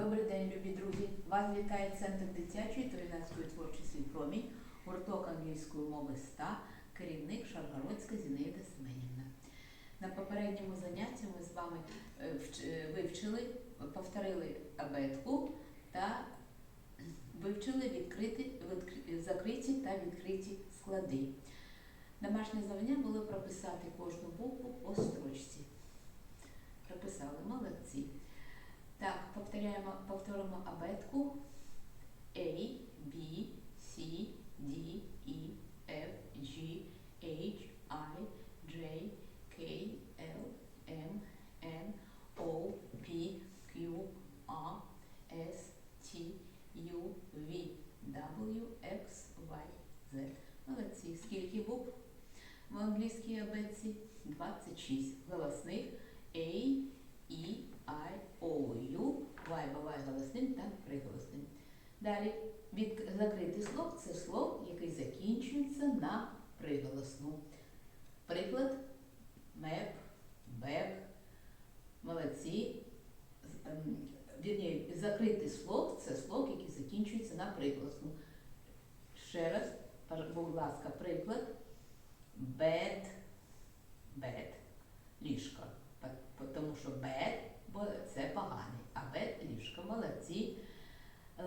Добрий день, любі друзі! Вас вітає Центр дитячої та юнацької творчості «Промінь», гурток англійської мови СТА, керівник Шаргородська Зінаїда Семенівна. На попередньому занятті ми з вами е, е, вивчили, повторили абетку та вивчили відкриті, відкри- закриті та відкриті склади. Домашнє завдання було прописати повторяємо, повторимо абетку A, B, C, D, E, F, G, H, I, J, K, L, M, N, O, P, Q, R, S, T, U, V, W, X, Y, Z. Молодці. Скільки букв в англійській абетці? 26. Голосних A, E, I, O, U, Y буває голосним та приголосним. Далі від закритий слог це слог, який закінчується на приголосну. Приклад меп, бек, молодці. Ем, Вірні, закритий слог це слог, який закінчується на приголосну. Ще раз, будь ласка, приклад. Bed, bed,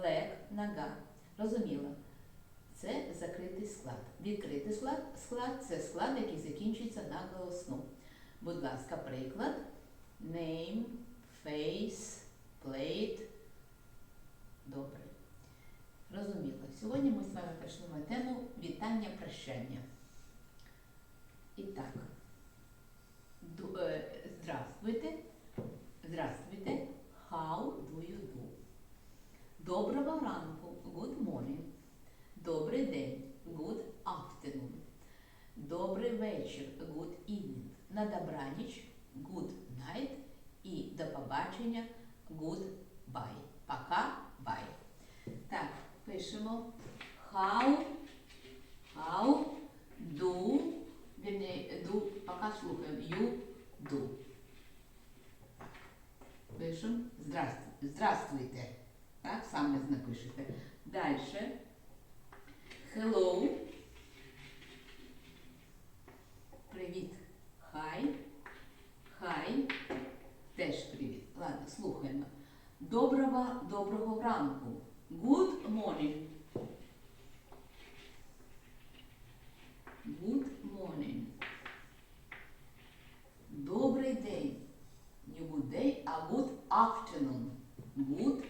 Leg – нога. Розуміло. Це закритий склад. Відкритий склад, склад це склад, який закінчується на голосну. Будь ласка, приклад. Name, face, plate. Добре. Розуміло. Сьогодні ми з вами почнемо тему вітання прощання. І так. Ду- е, Здравствуйте. Здравствуйте. How do you do? Доброго ранку. Good morning. Добрий день. Good afternoon. Добрий вечір. Good evening. На добраніч. Good night. І до побачення. Good bye. Пока. Bye. Так, пишемо how, how do, вірні, do, поки слухаємо, you do. Пишемо здравствуйте. Так, саме напишете. Далі. Hello. Привіт. Хай. Хай. Теж привіт. Ладно, слухаємо. Доброго, ранку. Good morning. Good morning. Добрий день. Не good day, а good afternoon. Good.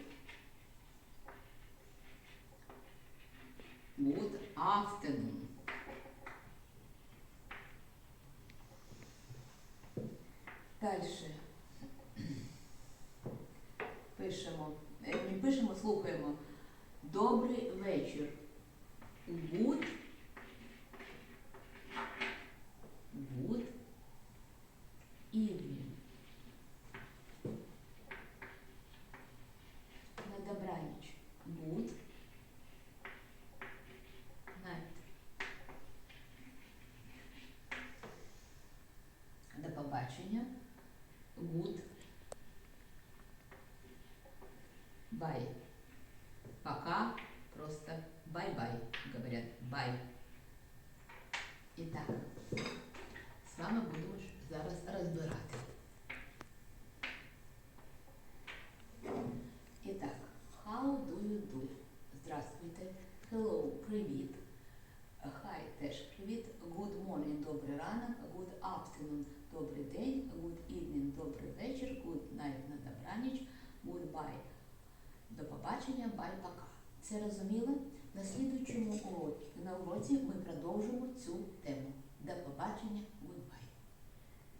Good afternoon. Дальше. Пишемо. е, Не пишемо, слухаємо. Добрий вечір. Good. Good evening. На добраніч. Good night. До побачення. Good. Bye. Пока. Просто бай-бай, говорят. Бай. Итак, з вами будемо зараз розбирати. І так, how do you do? Здравствуйте. Hello, привіт. Hi, теж привіт. Good morning, добрий ранок. Good afternoon, добрий день. Good evening, добрий вечір. Good night, на добраніч. Goodbye. До побачення, бай-пока. Це розуміли? На слідуючому уроці, на уроці ми продовжимо цю тему. До побачення, goodbye.